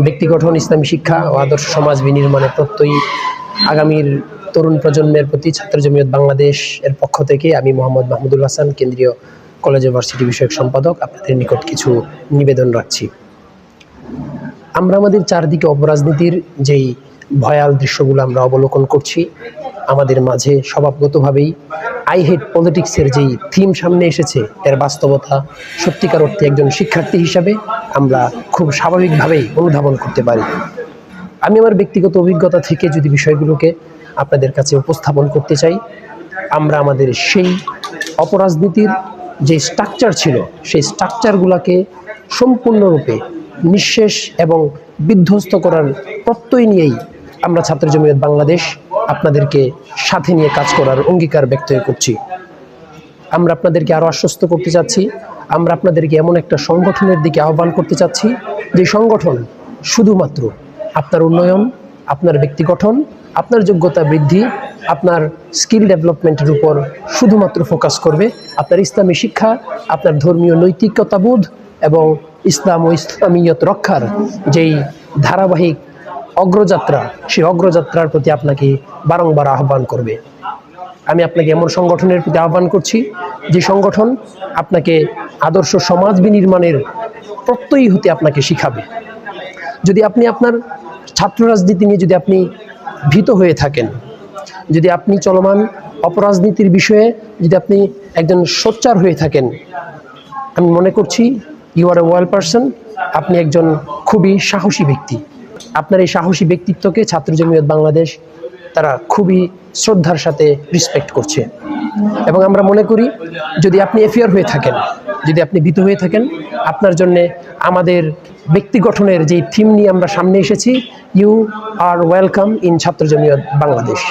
ব্যক্তি গঠন ইসলামী শিক্ষা ও আদর্শ সমাজ বিনির্মাণে প্রত্যয়ী আগামীর তরুণ প্রজন্মের প্রতি ছাত্র জমিয়ত বাংলাদেশ এর পক্ষ থেকে আমি মোহাম্মদ মাহমুদুল হাসান, কেন্দ্রীয় কলেজ ও ভার্সিটি বিষয়ক সম্পাদক, আপনাদের নিকট কিছু নিবেদন রাখছি। আমরা আমাদের চারদিকে অপরাজনীতির যেই ভয়াল দৃশ্যগুলো আমরা অবলোকন করছি, আমাদের মাঝে স্বভাবগতভাবেই আই হেট পলিটিক্সের যেই থিম সামনে এসেছে, এর বাস্তবতা সত্যিকার অর্থে একজন শিক্ষার্থী হিসাবে আমরা খুব স্বাভাবিকভাবেই অনুধাবন করতে পারি। আমি আমার ব্যক্তিগত অভিজ্ঞতা থেকে যদি বিষয়গুলোকে আপনাদের কাছে উপস্থাপন করতে চাই, আমরা আমাদের সেই অপরাজনীতির যে স্ট্রাকচার ছিল, সেই স্ট্রাকচারগুলোকে সম্পূর্ণরূপে নিঃশেষ এবং বিধ্বস্ত করার প্রত্যয় নিয়েই আমরা ছাত্র জমিয়ত বাংলাদেশ আপনাদেরকে সাথে নিয়ে কাজ করার অঙ্গীকার ব্যক্ত করছি। আমরা আপনাদেরকে আরও আশ্বস্ত করতে চাচ্ছি। আমরা আপনাদেরকে এমন একটা সংগঠনের দিকে আহ্বান করতে চাচ্ছি, যে সংগঠন শুধুমাত্র আপনার উন্নয়ন, আপনার ব্যক্তি গঠন, আপনার যোগ্যতা বৃদ্ধি, আপনার স্কিল ডেভেলপমেন্টের উপর শুধুমাত্র ফোকাস করবে। আপনার ইসলামী শিক্ষা, আপনার ধর্মীয় নৈতিকতাবোধ এবং ইসলাম ও ইসলামিয়ত রক্ষার যেই ধারাবাহিক অগ্রযাত্রা, সেই অগ্রযাত্রার প্রতি আপনাকে বারংবার আহ্বান করবে। আমি আপনাকে এমন সংগঠনের প্রতি আহ্বান করছি, যে সংগঠন আপনাকে আদর্শ সমাজ বিনির্মাণের প্রত্যয়ী হতে আপনাকে শিখাবে। যদি আপনি আপনার ছাত্র রাজনীতি নিয়ে যদি আপনি ভীত হয়ে থাকেন, যদি আপনি চলমান অপরাজনীতির বিষয়ে যদি আপনি একজন সোচ্চার হয়ে থাকেন, আমি মনে করছি you are a well person আপনি একজন খুবই সাহসী ব্যক্তি। আপনার এই সাহসী ব্যক্তিত্বকে ছাত্র জমিয়ত বাংলাদেশ তারা খুবই শ্রদ্ধার সাথে রিসপেক্ট করছে। এবং আমরা মনে করি, যদি আপনি এফিয়ার হয়ে থাকেন, যদি আপনি ভীত হয়ে থাকেন, আপনার জন্য আমাদের ব্যক্তি গঠনের যে থিম নিয়ে আমরা সামনে এসেছি ইউ আর ওয়েলকাম ইন ছাত্র জমিয়ত বাংলাদেশ।